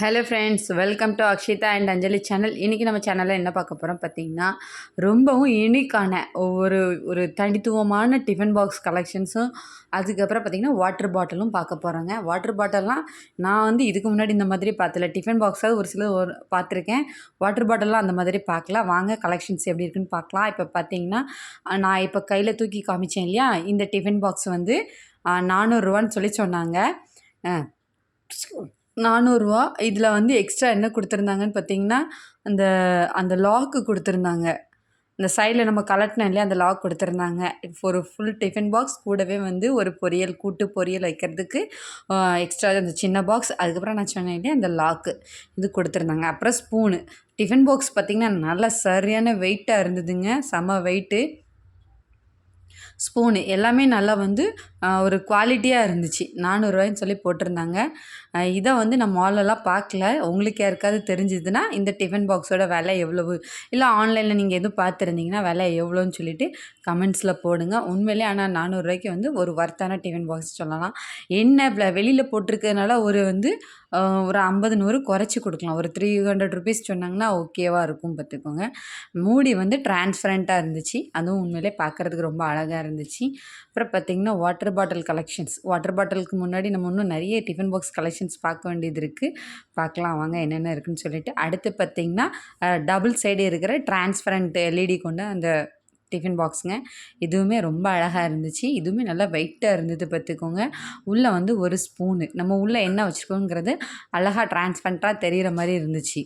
Hello friends welcome to Akshita and Anjali channel இன்றைக்கி நம்ம சேனலில் என்ன பார்க்க போகிறோம் பார்த்தீங்கன்னா ரொம்பவும் யூனிக்கான ஒரு ஒரு தனித்துவமான டிஃபன் பாக்ஸ் கலெக்ஷன்ஸும் அதுக்கப்புறம் பார்த்திங்கன்னா வாட்டர் பாட்டிலும் பார்க்க போகிறோங்க வாட்டர் பாட்டில்லாம் நான் வந்து இதுக்கு முன்னாடி இந்த மாதிரி பார்த்தல. டிஃபன் பாக்ஸாவது ஒரு சில ஒரு பார்த்துருக்கேன். வாட்டர் பாட்டிலாம் அந்த மாதிரி பார்க்கலாம் வாங்க கலெக்ஷன்ஸ் எப்படி இருக்குன்னு பார்க்கலாம். இப்போ பார்த்தீங்கன்னா நான் இப்போ கையில் தூக்கி காமிச்சேன் இல்லையா? இந்த டிஃபன் பாக்ஸ் வந்து நானூறுரூவான்னு சொல்லி சொன்னாங்க. நானூறுரூவா இதில் வந்து எக்ஸ்ட்ரா என்ன கொடுத்துருந்தாங்கன்னு பார்த்தீங்கன்னா அந்த அந்த லாக்கு கொடுத்துருந்தாங்க. அந்த சைடில் நம்ம கலட்டினோம் இல்லையா அந்த லாக் கொடுத்துருந்தாங்க. ஒரு ஃபுல் டிஃபன் பாக்ஸ் கூடவே வந்து ஒரு பொரியல் கூட்டு பொரியல் வைக்கிறதுக்கு எக்ஸ்ட்ரா அந்த சின்ன பாக்ஸ் அதுக்கப்புறம் நான் சொன்னேன் இல்லையா அந்த லாக்கு இது கொடுத்துருந்தாங்க. அப்புறம் ஸ்பூனு டிஃபன் பாக்ஸ் பார்த்திங்கன்னா நல்லா சரியான வெயிட்டாக இருந்ததுங்க. செம வெயிட்டு ஸ்பூனு எல்லாமே நல்லா வந்து ஒரு குவாலிட்டியாக இருந்துச்சு. நானூறுரூவாயின்னு சொல்லி போட்டிருந்தாங்க. இதை வந்து நான் மாலெல்லாம் பார்க்கல. உங்களுக்கு யாருக்காவது தெரிஞ்சதுன்னா இந்த டிஃபன் பாக்ஸோட விலை எவ்வளவு? இல்லை ஆன்லைனில் நீங்கள் எதுவும் பார்த்துருந்தீங்கன்னா விலை எவ்வளோன்னு சொல்லிட்டு கமெண்ட்ஸில் போடுங்க. உண்மையிலே ஆனால் நானூறுரூவாய்க்கு வந்து ஒரு ஒர்த்தான டிஃபன் பாக்ஸ் சொல்லலாம். என்ன வெளியில் போட்டிருக்கிறதுனால ஒரு வந்து ஒரு ஐம்பது நூறு குறைச்சி கொடுக்கலாம். ஒரு த்ரீ ஹண்ட்ரட் ருபீஸ் சொன்னாங்கன்னா ஓகேவாக இருக்கும் பார்த்துக்கோங்க. மூடி வந்து டிரான்ஸ்பரண்ட்டாக இருந்துச்சு. அதுவும் உண்மையிலே பார்க்குறதுக்கு ரொம்ப அழகாக இருந்துச்சு. அப்புறம் பார்த்திங்கன்னா வாட்டர் பாட்டில் கலெக்ஷன்ஸ் வாட்டர் பாட்டிலுக்கு முன்னாடி நம்ம இன்னும் நிறைய டிஃபன் பாக்ஸ் கலெக்ஷன்ஸ் பார்க்க வேண்டியது இருக்குது பார்க்கலாம் வாங்க என்னென்ன இருக்குன்னு சொல்லிட்டு. அடுத்து பார்த்திங்கன்னா டபுள் சைடு இருக்கிற டிரான்ஸ்பரண்ட் எல்இடி கொண்ட அந்த டிஃபன் பாக்ஸுங்க இதுவுமே ரொம்ப அழகாக இருந்துச்சு. இதுவுமே நல்லா வெயிட்டாக இருந்தது பார்த்துக்கோங்க. உள்ளே வந்து ஒரு ஸ்பூனு நம்ம உள்ளே என்ன வச்சுருக்கோங்கிறது அழகாக டிரான்ஸ்பரண்ட்டாக தெரிகிற மாதிரி இருந்துச்சு.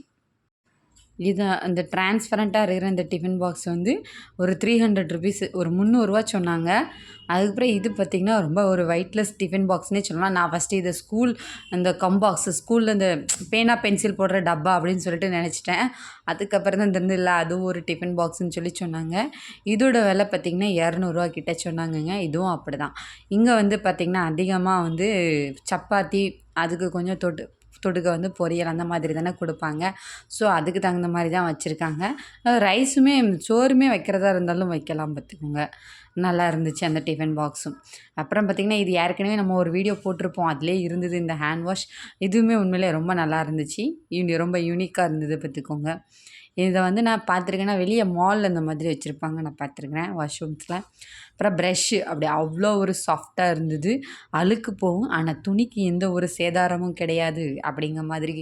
இது அந்த டிரான்ஸ்பரண்ட்டாக இருக்கிற இந்த டிஃபன் பாக்ஸ் வந்து ஒரு த்ரீ ஹண்ட்ரட் ருபீஸ் ஒரு முந்நூறுரூவா சொன்னாங்க. அதுக்கப்புறம் இது பார்த்திங்கன்னா ரொம்ப ஒரு வெயிட்லெஸ் டிஃபன் பாக்ஸ்னே சொல்லலாம். நான் ஃபஸ்ட்டு இதை ஸ்கூல் அந்த கம் பாக்ஸ் ஸ்கூலில் இந்த பேனா பென்சில் போடுற டப்பா அப்படின்னு சொல்லிட்டு நினச்சிட்டேன். அதுக்கப்புறம் தான் இருந்து இல்லை அதுவும் ஒரு டிஃபன் பாக்ஸ்னு சொல்லி சொன்னாங்க. இதோட விலை பார்த்திங்கன்னா இரநூறுவா கிட்ட சொன்னாங்கங்க. இதுவும் அப்படி தான் இங்கே வந்து பார்த்திங்கன்னா அதிகமாக வந்து சப்பாத்தி அதுக்கு கொஞ்சம் தொட்டு தொடுக்க வந்து பொரியல் அந்த மாதிரி தானே கொடுப்பாங்க. ஸோ அதுக்கு தகுந்த மாதிரி தான் வச்சுருக்காங்க. ரைஸுமே சோறுமே வைக்கிறதா இருந்தாலும் வைக்கலாம் பார்த்துக்கோங்க. நல்லா இருந்துச்சு அந்த டிஃபன் பாக்ஸும் அப்புறம் பார்த்திங்கன்னா இது ஏற்கனவே நம்ம ஒரு வீடியோ போட்டிருப்போம். அதிலே இருந்தது இந்த ஹேண்ட் வாஷ் இதுவுமே உண்மையிலே ரொம்ப நல்லா இருந்துச்சு. யூனி ரொம்ப யூனிக்காக இருந்தது பார்த்துக்கோங்க. இதை வந்து நான் பார்த்துருக்கேன்னா வெளியே மாலில் இந்த மாதிரி வச்சுருப்பாங்க. நான் பார்த்துருக்குறேன் வாஷ்ரூம்ஸில் அப்புறம் ப்ரெஷ்ஷு அப்படி அவ்வளோ ஒரு சாஃப்டாக இருந்தது. அழுக்கு போகும். ஆனால் துணிக்கு எந்த ஒரு சேதாரமும் கிடையாது அப்படிங்கிற மாதிரி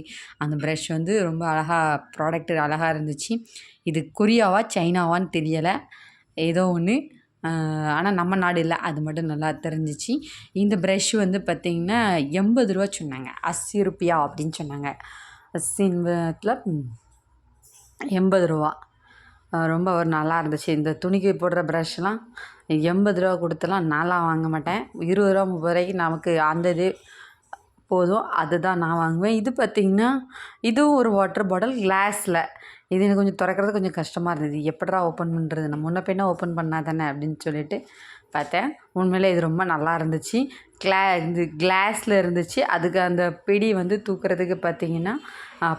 அந்த ப்ரெஷ் வந்து ரொம்ப அழகாக ப்ராடக்ட் அழகாக இருந்துச்சு. இது கொரியாவா சைனாவான்னு தெரியலை. ஏதோ ஒன்று ஆனால் நம்ம நாடு இல்லை. அது மட்டும் நல்லா தெரிஞ்சிச்சு. இந்த ப்ரெஷ் வந்து பார்த்திங்கன்னா எண்பது ரூபா சொன்னாங்க. அஸ்ஸி ருப்பியா அப்படின்னு சொன்னாங்க. அஸ்ஸின்வத்தில் எண்பது ரூபா. ரொம்ப ஒரு நல்லா இருந்துச்சு. இந்த துணிக்கு போடுற ப்ரஷ்லாம் எண்பது ரூபா கொடுத்துலாம் நான்லாம் வாங்க மாட்டேன். இருபது ரூபா முப்பது ரூபாய்க்கு நமக்கு அந்த இது போதும் அதுதான் நான் வாங்குவேன். இது பார்த்திங்கன்னா இதுவும் ஒரு வாட்டர் பாட்டில் கிளாஸில் இது எனக்கு கொஞ்சம் திறக்கிறது கொஞ்சம் கஷ்டமாக இருந்தது. எப்படா ஓப்பன் பண்ணுறது நம்ம முன்ன பின்ன ஓப்பன் பண்ணால் தானே அப்படின்னு சொல்லிட்டு பார்த்தேன். உண்மையிலே இது ரொம்ப நல்லா இருந்துச்சு. கிளா இது கிளாஸில் இருந்துச்சு. அதுக்கு அந்த பிடி வந்து தூக்குறதுக்கு பார்த்திங்கன்னா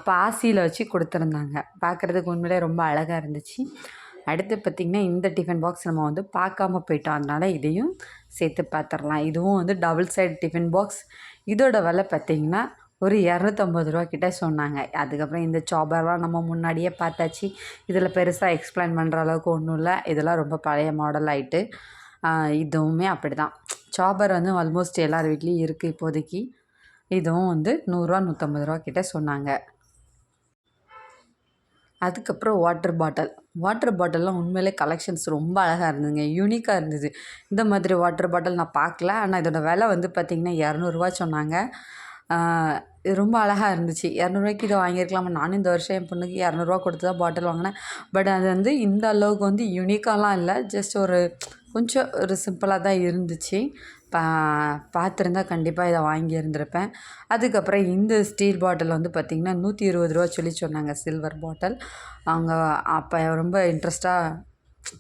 பாசியில் வச்சு கொடுத்துருந்தாங்க. பார்க்குறதுக்கு உண்மையிலே ரொம்ப அழகாக இருந்துச்சு. அடுத்து பார்த்திங்கன்னா இந்த டிஃபன் பாக்ஸ் நம்ம வந்து பார்க்காம போயிட்டோம் அதனால் இதையும் சேர்த்து பார்த்துடலாம். இதுவும் வந்து டபுள் சைடு டிஃபன் பாக்ஸ் இதோட விலை பார்த்திங்கன்னா ஒரு இரநூத்தம்பது ரூபா கிட்டே சொன்னாங்க. அதுக்கப்புறம் இந்த சாப்பர்லாம் நம்ம முன்னாடியே பார்த்தாச்சு. இதில் பெருசாக எக்ஸ்பிளைன் பண்ணுற அளவுக்கு ஒன்றும் இல்லை. இதெல்லாம் ரொம்ப பழைய மாடல் ஆகிட்டு இதுவுமே அப்படி தான் சாப்பர் வந்து ஆல்மோஸ்ட் எல்லார் வீட்லேயும் இருக்குது இப்போதைக்கு. இதுவும் வந்து நூறுரூவா நூற்றம்பது ரூபா கிட்டே சொன்னாங்க. அதுக்கப்புறம் வாட்டர் பாட்டில் வாட்டர் பாட்டில்லாம் உண்மையிலே கலெக்ஷன்ஸ் ரொம்ப அழகாக இருந்ததுங்க. யூனிக்காக இருந்தது. இந்த மாதிரி வாட்டர் பாட்டில் நான் பார்க்கல. ஆனால் இதோட விலை வந்து பார்த்திங்கன்னா இரநூறுவா சொன்னாங்க. இது ரொம்ப அழகாக இருந்துச்சு. இரநூறுவாய்க்கு இதை வாங்கியிருக்கலாமா நானும் இந்த வருஷம் என் பொண்ணுக்கு இரநூறுவா கொடுத்து தான் பாட்டில் வாங்கினேன். பட் அது வந்து இந்த அளவுக்கு வந்து யூனிக்காலாம் இல்லை. ஜஸ்ட் ஒரு கொஞ்சம் ஒரு சிம்பிளாக தான் இருந்துச்சு. பா பார்த்துருந்தா கண்டிப்பாக இதை வாங்கி இருந்திருப்பேன். அதுக்கப்புறம் இந்த ஸ்டீல் பாட்டில் வந்து பார்த்திங்கன்னா நூற்றி இருபது ரூபா சொல்லி சொன்னாங்க சில்வர் பாட்டில் அவங்க அப்போ ரொம்ப இன்ட்ரெஸ்ட்டாக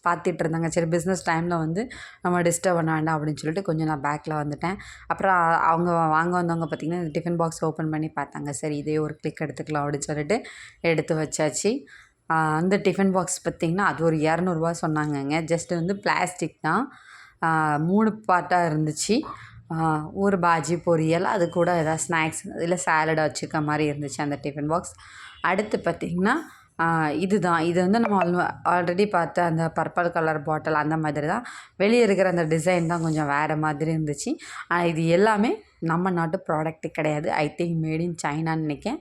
பார்த்துட்டு இருந்தாங்க. சரி பிஸ்னஸ் டைமில் வந்து நம்ம டிஸ்டர்ப் பண்ண வேண்டாம் அப்படின்னு சொல்லிட்டு கொஞ்சம் நான் பேக்கில் வந்துட்டேன். அப்புறம் அவங்க வாங்க வந்தவங்க பார்த்திங்கன்னா டிஃபன் பாக்ஸ் ஓப்பன் பண்ணி பார்த்தாங்க. சரி இதே ஒரு கிளிக் எடுத்துக்கலாம் அப்படின்னு சொல்லிட்டு எடுத்து வச்சாச்சு. அந்த டிஃபன் பாக்ஸ் பார்த்திங்கன்னா அது ஒரு இரநூறுவா சொன்னாங்கங்க. ஜஸ்ட் வந்து பிளாஸ்டிக் தான். மூணு பார்ட்டாக இருந்துச்சு. ஒரு பாஜி பொரியல் அது கூட ஏதாவது ஸ்நாக்ஸ் இல்லை சாலடாக வச்சுக்க மாதிரி இருந்துச்சு அந்த டிஃபன் பாக்ஸ் அடுத்து பார்த்திங்கன்னா இதுதான். இது வந்து நம்ம ஆல் ஆல்ரெடி பார்த்த அந்த பர்பிள் கலர் பாட்டில் அந்த மாதிரி தான். வெளியே இருக்கிற அந்த டிசைன் தான் கொஞ்சம் வேறு மாதிரி இருந்துச்சு. ஆனால் இது எல்லாமே நம்ம நாட்டு ப்ராடக்ட்டு கிடையாது. ஐ திங்க் மேட் இன் சைனான்னு நினைக்கேன்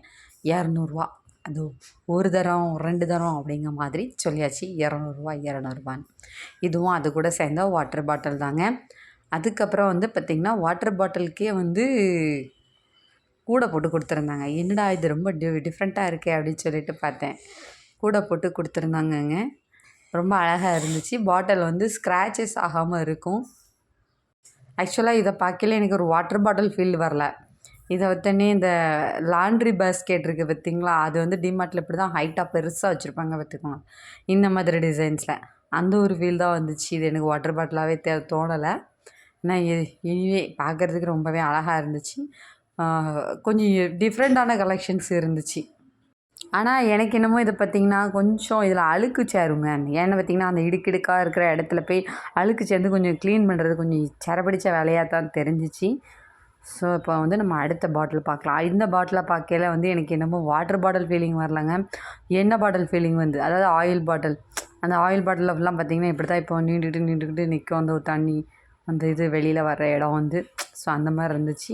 இரநூறுவா. அது ஒரு தரம் ரெண்டு தரம் அப்படிங்கிற மாதிரி சொல்லியாச்சு. இரநூறுவா இரநூறுபான்னு இதுவும் அது கூட சேர்ந்த வாட்டர் பாட்டில் தாங்க. அதுக்கப்புறம் வந்து பார்த்திங்கன்னா வாட்டர் பாட்டிலுக்கே வந்து கூடை போட்டு கொடுத்துருந்தாங்க. என்னடா இது ரொம்ப டி டிஃப்ரெண்ட்டாக இருக்கே அப்படின்னு சொல்லிட்டு பார்த்தேன். கூடை போட்டு கொடுத்துருந்தாங்கங்க. ரொம்ப அழகாக இருந்துச்சு. பாட்டில் வந்து ஸ்க்ராச்சஸ் ஆகாமல் இருக்கும். ஆக்சுவலாக இதை பார்க்கல எனக்கு ஒரு வாட்டர் பாட்டில் ஃபீல் வரல. இதை வத்தனே இந்த லாண்ட்ரி பேஸ்கெட் இருக்குது பார்த்திங்களா அது வந்து டிமார்ட்டில் இப்படி தான் ஹைட்டாக பெருசாக வச்சுருப்பாங்க பார்த்துக்கோங்க இந்த மாதிரி டிசைன்ஸில் அந்த ஒரு ஃபீல் தான் வந்துச்சு. இது எனக்கு வாட்டர் பாட்டிலாகவே தே தோணலை. ஆனால் இனிவே பார்க்குறதுக்கு ரொம்பவே அழகாக இருந்துச்சு. கொஞ்சம் டிஃப்ரெண்ட்டான கலெக்ஷன்ஸ் இருந்துச்சு. ஆனால் எனக்கு என்னமோ இதை பார்த்திங்கன்னா கொஞ்சம் இதில் அழுக்கு சேருங்க. ஏன்னு பார்த்திங்கன்னா அந்த இடுக்கிடுக்காக இருக்கிற இடத்துல போய் அழுக்கு சேர்ந்து கொஞ்சம் க்ளீன் பண்ணுறது கொஞ்சம் சரபடித்த வேலையாக தான் தெரிஞ்சிச்சு. ஸோ இப்போ வந்து நம்ம அடுத்த பாட்டில் பார்க்கலாம். இந்த பாட்டிலை பார்க்கையில வந்து எனக்கு என்னமோ வாட்டர் பாட்டில் ஃபீலிங் வரலங்க. எண்ணெய் பாட்டில் ஃபீலிங் வந்து? அதாவது ஆயில் பாட்டில் அந்த ஆயில் பாட்டில் ஃபுல்லாக பார்த்திங்கன்னா இப்படி தான் இப்போ நீண்டுக்கிட்டு நீண்டுக்கிட்டு நிற்கும் அந்த தண்ணி அந்த இது வெளியில் வர்ற இடம் வந்து. ஸோ அந்த மாதிரி இருந்துச்சு.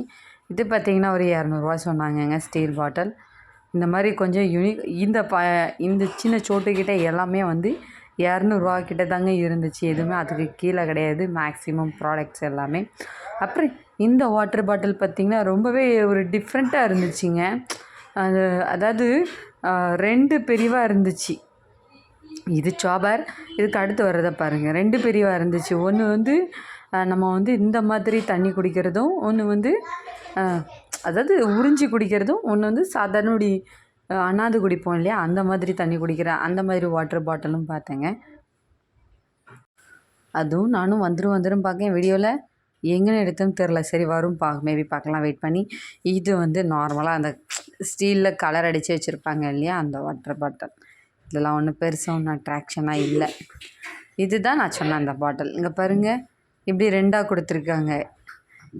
இது பார்த்திங்கன்னா ஒரு இரநூறுவா சொன்னாங்கங்க ஸ்டீல் பாட்டில் இந்த மாதிரி கொஞ்சம் யூனிக் இந்த ப இந்த சின்ன சோட்டுக்கிட்ட எல்லாமே வந்து இரநூறுவா கிட்ட தாங்க இருந்துச்சு. எதுவுமே அதுக்கு கீழே கிடையாது. மேக்ஸிமம் ப்ராடக்ட்ஸ் எல்லாமே. அப்புறம் இந்த வாட்டர் பாட்டில் பார்த்திங்கன்னா ரொம்பவே ஒரு டிஃப்ரெண்ட்டாக இருந்துச்சுங்க. அது அதாவது ரெண்டு பிரிவாக இருந்துச்சு. இது சாபர் இதுக்கு அடுத்து வர்றதை பாருங்கள் ரெண்டு பிரிவாக இருந்துச்சு. ஒன்று வந்து நம்ம வந்து இந்த மாதிரி தண்ணி குடிக்கிறதும் ஒன்று வந்து அதாவது உறிஞ்சி குடிக்கிறதும் ஒன்று வந்து சாதாரண அண்ணாது குடிப்போம் இல்லையா? அந்த மாதிரி தண்ணி குடிக்கிற அந்த மாதிரி வாட்டர் பாட்டிலும் பார்த்தேங்க. அதுவும் நானும் வந்துடும் வந்துடும் பார்க்கேன் வீடியோவில் எங்கேன்னு எடுத்தோன்னு தெரில சரி வரும் பா மேபி பார்க்கலாம். வெயிட் பண்ணி. இது வந்து நார்மலாக அந்த ஸ்டீலில் கலர் அடித்து வச்சுருப்பாங்க இல்லையா? அந்த வாட்டர் பாட்டில் இதெல்லாம் ஒன்றும் பெருசாக ஒன்றும் அட்ராக்ஷனாக இல்லை. இதுதான் நான் சொன்னேன் அந்த பாட்டில் இங்கே பாருங்கள் இப்படி ரெண்டாக கொடுத்துருக்காங்க.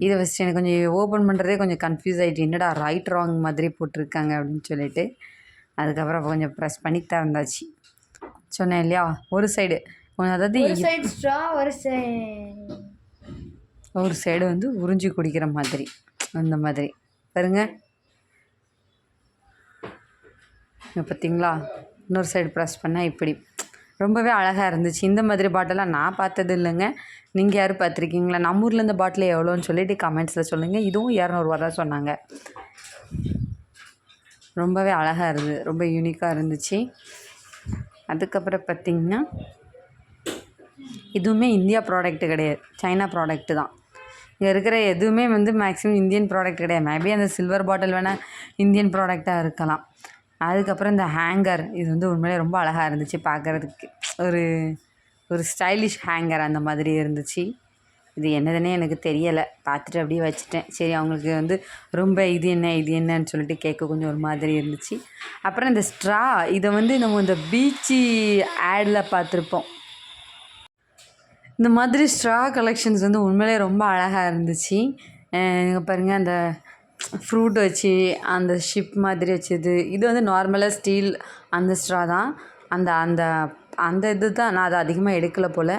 இதை ஃபஸ்ட்டு எனக்கு கொஞ்சம் ஓப்பன் பண்ணுறதே கொஞ்சம் கன்ஃபியூஸ் ஆகிட்டு என்னடா ரைட் ராங் மாதிரி போட்டிருக்காங்க அப்படின்னு சொல்லிட்டு அதுக்கப்புறம் கொஞ்சம் ப்ரெஸ் பண்ணி திறந்தாச்சு. சொன்னேன் இல்லையா? ஒரு சைடு அதாவது ஒரு ஒரு சைடு ஒரு சைடு வந்து உறிஞ்சி குடிக்கிற மாதிரி. அந்த மாதிரி. பாருங்க. பார்த்தீங்களா இன்னொரு சைடு ப்ரெஸ் பண்ணால் இப்படி. ரொம்பவே அழகாக இருந்துச்சு. இந்த மாதிரி பாட்டிலாம் நான் பார்த்தது இல்லைங்க. நீங்கள் யாரும் பார்த்துருக்கீங்களா? நம்ம ஊரில் இந்த பாட்டில் எவ்வளோன்னு சொல்லிட்டு கமெண்ட்ஸில் சொல்லுங்கள் இதுவும் இரநூறுவா தான் சொன்னாங்க. ரொம்பவே அழகாக இருந்தது ரொம்ப யூனிக்காக இருந்துச்சு. அதுக்கப்புறம் பார்த்திங்கன்னா இதுவுமே இந்தியா ப்ராடக்ட்டு கிடையாது. சைனா ப்ராடக்ட்டு தான். இங்கே இருக்கிற எதுவுமே வந்து மேக்ஸிமம் இந்தியன் ப்ராடக்ட் கிடையாது. மேபி அந்த சில்வர் பாட்டில் வேணால் இந்தியன் ப்ராடக்டாக இருக்கலாம். அதுக்கப்புறம் இந்த ஹேங்கர் இது வந்து உண்மையிலே ரொம்ப அழகாக இருந்துச்சு பார்க்குறதுக்கு. ஒரு ஒரு ஸ்டைலிஷ் ஹேங்கர் அந்த மாதிரி இருந்துச்சு. இது என்னதுன்னே எனக்கு தெரியலை. பார்த்துட்டு அப்படியே வச்சுட்டேன். சரி அவங்களுக்கு வந்து ரொம்ப இது என்ன இது என்னன்னு சொல்லிட்டு கேட்க கொஞ்சம் ஒரு மாதிரி இருந்துச்சு. அப்புறம் இந்த ஸ்ட்ரா இதை வந்து நம்ம இந்த பீச்சு ஆடில் பார்த்துருப்போம். இந்த மாதிரி ஸ்ட்ரா கலெக்ஷன்ஸ் வந்து உண்மையிலே ரொம்ப அழகாக இருந்துச்சு. இங்கே பாருங்கள் அந்த ஃப்ரூட் வச்சு அந்த ஷிப் மாதிரி வச்சது. இது வந்து நார்மலாக ஸ்டீல் அந்த ஸ்ட்ரா தான். அந்த அந்த அந்த இது தான். நான் அதை அதிகமாக எடுக்கலை போல்.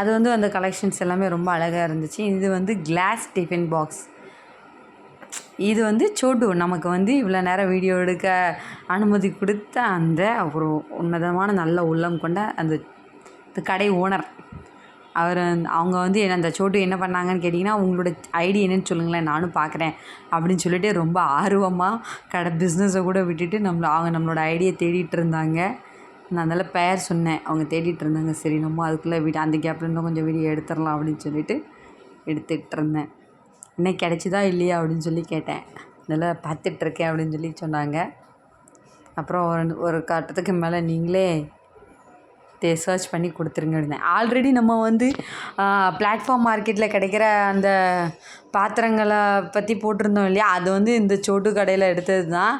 அது வந்து அந்த கலெக்ஷன்ஸ் எல்லாமே ரொம்ப அழகாக இருந்துச்சு. இது வந்து கிளாஸ் டிஃபின் பாக்ஸ் இது வந்து சோட்டு. நமக்கு வந்து இவ்வளோ நேரம் வீடியோ எடுக்க அனுமதி கொடுத்த அந்த ஒரு உன்னதமான நல்ல உள்ளம் கொண்ட அந்த கடை ஓனர் அவர் அவங்க வந்து என்ன அந்த சோட்டு என்ன பண்ணாங்கன்னு கேட்டிங்கன்னா உங்களோட ஐடி என்னன்னு சொல்லுங்களேன் நானும் பார்க்குறேன் அப்படின்னு சொல்லிட்டு ரொம்ப ஆர்வமாக கடை பிஸ்னஸை கூட விட்டுட்டு நம்மளை அவங்க நம்மளோட ஐடியை தேடிட்டு இருந்தாங்க. நான் அதனால் பெயர் சொன்னேன். அவங்க தேடிட்டு இருந்தாங்க. சரி நம்ம அதுக்குள்ளே வீடு அந்த கேப்பில் இன்னும் கொஞ்சம் வீடியோ எடுத்துடலாம் அப்படின்னு சொல்லிட்டு எடுத்துகிட்டு இருந்தேன். என்ன கிடச்சிதா இல்லையா அப்படின்னு சொல்லி கேட்டேன். அதனால் பார்த்துட்ருக்கேன் அப்படின்னு சொல்லி சொன்னாங்க. அப்புறம் ஒரு ஒரு கட்டத்துக்கு மேலே நீங்களே தே சர்ச் பண்ணி கொடுத்துருங்க அப்படின்னேன் ஆல்ரெடி நம்ம வந்து பிளாட்ஃபார்ம் மார்க்கெட்டில் கிடைக்கிற அந்த பாத்திரங்களை பற்றி போட்டிருந்தோம் இல்லையா? அது வந்து இந்த சோட்டு கடையில் எடுத்தது தான்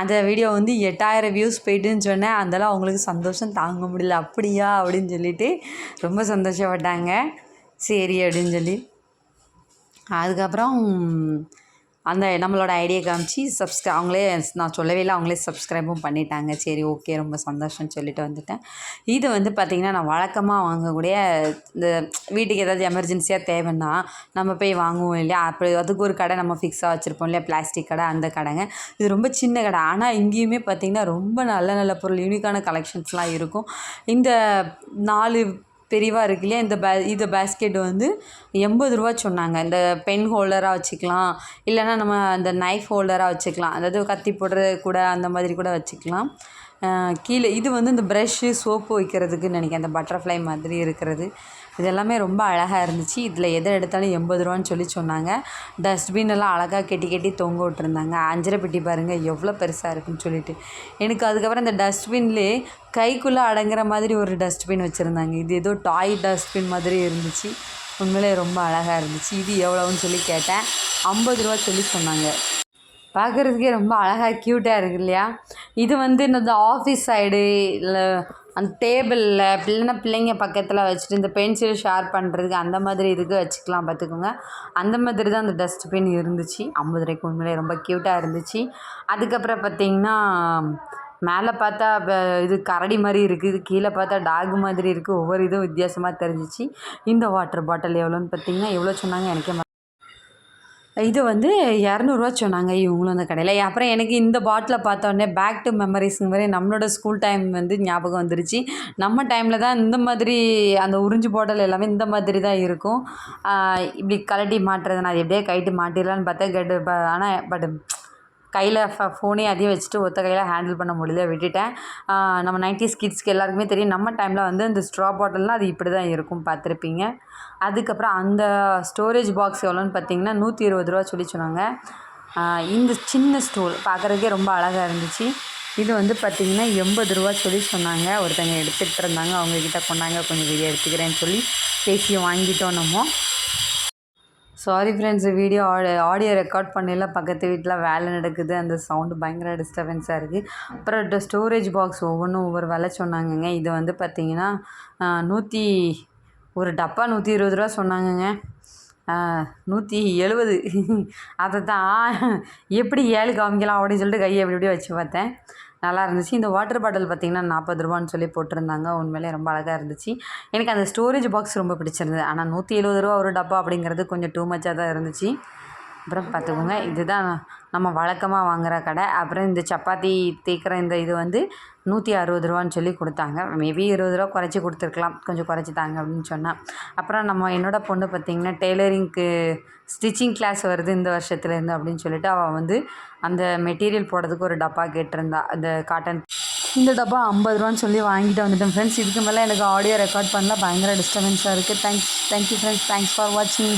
அந்த வீடியோ வந்து எட்டாயிரம் வியூஸ் போயிட்டுன்னு சொன்னேன். அதெல்லாம் அவங்களுக்கு சந்தோஷம் தாங்க முடியல. அப்படியா? அப்படின்னு சொல்லிட்டு ரொம்ப சந்தோஷப்பட்டாங்க. சரி அப்படின்னு சொல்லி. அதுக்கப்புறம் அந்த நம்மளோட ஐடியா காமிச்சு சப்ஸ்கிரை அவங்களே நான் சொல்லவே இல்லை அவங்களே சப்ஸ்கிரைபும் பண்ணிட்டாங்க. சரி ஓகே ரொம்ப சந்தோஷம்னு சொல்லிட்டு வந்துட்டேன். இது வந்து பார்த்திங்கன்னா நான் வழக்கமாக வாங்கக்கூடிய இந்த வீட்டுக்கு ஏதாவது எமர்ஜென்சியாக தேவைன்னா நம்ம போய் வாங்குவோம் இல்லையா? அப்படி அதுக்கு ஒரு கடை நம்ம ஃபிக்ஸாக வச்சுருப்போம் இல்லையா? பிளாஸ்டிக் கடை அந்த கடைங்க. இது ரொம்ப சின்ன கடை. ஆனால் இங்கேயுமே பார்த்திங்கன்னா ரொம்ப நல்ல நல்ல பொருள் யூனிக்கான கலெக்ஷன்ஸ்லாம் இருக்கும். இந்த நாலு பெரியவா இருக்கு இல்லையா? இந்த பே இந்த பேஸ்கெட் வந்து எண்பது ரூபா சொன்னாங்க. இந்த பென் ஹோல்டராக வச்சுக்கலாம். இல்லைன்னா நம்ம அந்த நைஃப் ஹோல்டராக வச்சுக்கலாம். அதாவது கத்தி போடுற கூட அந்த மாதிரி கூட வச்சுக்கலாம். கீழே இது வந்து இந்த ப்ரெஷ்ஷு சோப்பு வைக்கிறதுக்கு நினைக்கிறேன். அந்த பட்டர்ஃப்ளை மாதிரி இருக்கிறது. இது எல்லாமே ரொம்ப அழகாக இருந்துச்சு. இதில் எதை எடுத்தாலும் எண்பது ரூபான்னு சொல்லி சொன்னாங்க. டஸ்ட்பின் எல்லாம் அழகாக கெட்டி கெட்டி தொங்க விட்டுருந்தாங்க. அஞ்சரை பெட்டி பாருங்கள் எவ்வளோ பெருசாக இருக்குன்னு சொல்லிட்டு. எனக்கு அதுக்கப்புறம் இந்த டஸ்ட்பின்லேயே கைக்குள்ளே அடங்குற மாதிரி ஒரு டஸ்ட்பின் வச்சுருந்தாங்க. இது ஏதோ டாய் டஸ்ட்பின் மாதிரி இருந்துச்சு. உண்மையிலே ரொம்ப அழகாக இருந்துச்சு. இது எவ்வளோன்னு சொல்லி கேட்டேன். ஐம்பது ரூபா சொல்லி சொன்னாங்க. பார்க்குறதுக்கே ரொம்ப அழகாக க்யூட்டாக இருக்கு இல்லையா? இது வந்து இந்த ஆஃபீஸ் சைடு இல்லை அந்த டேபிளில் இல்லைன்னா பிள்ளைங்க பக்கத்தில் வச்சுட்டு இந்த பென்சில் ஷேர் பண்ணுறதுக்கு அந்த மாதிரி இதுக்கு வச்சுக்கலாம் பார்த்துக்கோங்க. அந்த மாதிரி தான் அந்த டஸ்ட்பின் இருந்துச்சு. ஐம்பது ரூபாய்க்கு உண்மையிலே ரொம்ப க்யூட்டாக இருந்துச்சு. அதுக்கப்புறம் பார்த்திங்கன்னா மேலே பார்த்தா இது கரடி மாதிரி இருக்குது கீழே பார்த்தா டாக் மாதிரி இருக்குது ஒவ்வொரு இதுவும் வித்தியாசமாக தெரிஞ்சிச்சு. இந்த வாட்டர் பாட்டில் எவ்வளோன்னு பார்த்தீங்கன்னா எவ்வளோ சொன்னாங்க எனக்கே இது வந்து இரநூறுவா சொன்னாங்க இவங்களும் அந்த கடையில். அப்புறம் எனக்கு இந்த பாட்டிலை பார்த்தோன்னே பேக் டு மெமரிஸுங்க மாதிரி நம்மளோட ஸ்கூல் டைம் வந்து ஞாபகம் வந்துருச்சு. நம்ம டைமில் தான் இந்த மாதிரி அந்த உறிஞ்சு போட்டல் எல்லாமே இந்த மாதிரி தான் இருக்கும். இப்படி கலட்டி மாட்டுறது நான் அது எப்படியே கைட்டு மாட்டிடலான்னு பார்த்தா கெட்டு ஆனால் பட் கையில் ஃப ஃபோனே அதையும் வச்சுட்டு ஒத்த கையில் ஹேண்டில் பண்ண முடியல விட்டுட்டேன். நம்ம நைன்டிஸ் கிட்ஸ்க்கு எல்லாருக்குமே தெரியும் நம்ம டைமில் வந்து இந்த ஸ்ட்ரா பாட்டில்லாம் அது இப்படி தான் இருக்கும் பார்த்துருப்பீங்க. அதுக்கப்புறம் அந்த ஸ்டோரேஜ் பாக்ஸ் எவ்வளோன்னு பார்த்தீங்கன்னா நூற்றி இருபது ரூபா சொல்லி சொன்னாங்க. இந்த சின்ன ஸ்டூல் பார்க்குறதுக்கே ரொம்ப அழகாக இருந்துச்சு. இது வந்து பார்த்திங்கன்னா எண்பது ரூபா சொல்லி சொன்னாங்க. ஒருத்தங்க எடுத்துகிட்டு இருந்தாங்க அவங்கக்கிட்ட கொண்டாங்க கொஞ்சம் வெளியே எடுத்துக்கிறேன்னு சொல்லி பேசி வாங்கிட்டோம் நம்ம. Sorry friends video audio record பண்ணல பக்கத்து வீட்டில் வேலை நடக்குது. அந்த சவுண்டு பயங்கர டிஸ்டர்பன்ஸாக இருக்குது அப்புறம் ஸ்டோரேஜ் பாக்ஸ் ஒவ்வொன்றும் ஒவ்வொரு விலை சொன்னாங்கங்க. இது வந்து பார்த்திங்கன்னா நூற்றி ஒரு டப்பா நூற்றி இருபது ரூபா சொன்னாங்கங்க. நூற்றி எழுபது அதை தான் எப்படி ஏழு காமிக்கலாம் அப்படின்னு சொல்லிட்டு கையை எப்படி எப்படி வச்சு பார்த்தேன். நல்லா இருந்துச்சு இந்த வாட்டர் பாட்டில் பார்த்திங்கன்னா நாற்பது ரூபான்னு சொல்லி போட்டிருந்தாங்க. உண்மையிலே ரொம்ப அழகாக இருந்துச்சு. எனக்கு அந்த ஸ்டோரேஜ் பாக்ஸ் ரொம்ப பிடிச்சிருந்தது. ஆனால் நூற்றி எழுபது ரூபா ஒரு டப்பா அப்படிங்கிறது கொஞ்சம் டூ மச்சாக தான் இருந்துச்சு. அப்புறம் பார்த்துக்கோங்க இதுதான் நம்ம வழக்கமாக வாங்குகிற கடை. அப்புறம் இந்த சப்பாத்தி தேய்க்கிற இந்த இது வந்து நூற்றி அறுபது ரூபான்னு சொல்லி கொடுத்தாங்க. மேபி இருபது ரூபா குறைச்சி கொடுத்துருக்கலாம். கொஞ்சம் குறைச்சி தாங்க அப்படின்னு சொன்னால் அப்புறம் நம்ம என்னோடய பொண்ணு பார்த்திங்கன்னா டெய்லரிங்க்கு ஸ்டிச்சிங் கிளாஸ் வருது இந்த வருஷத்துலேருந்து அப்படின்னு சொல்லிட்டு அவள் வந்து அந்த மெட்டீரியல் போடுறதுக்கு ஒரு டப்பா கேட்டிருந்தா. அந்த காட்டன் இந்த டப்பா ஐம்பது ரூபான்னு சொல்லி வாங்கிட்டு வந்துட்டேன் ஃப்ரெண்ட்ஸ் இதுக்கு மேலே எனக்கு ஆடியோ ரெக்கார்ட் பண்ணல. பயங்கர டிஸ்டர்பன்ஸாக இருக்குது thanks thank you friends thanks for வாட்சிங்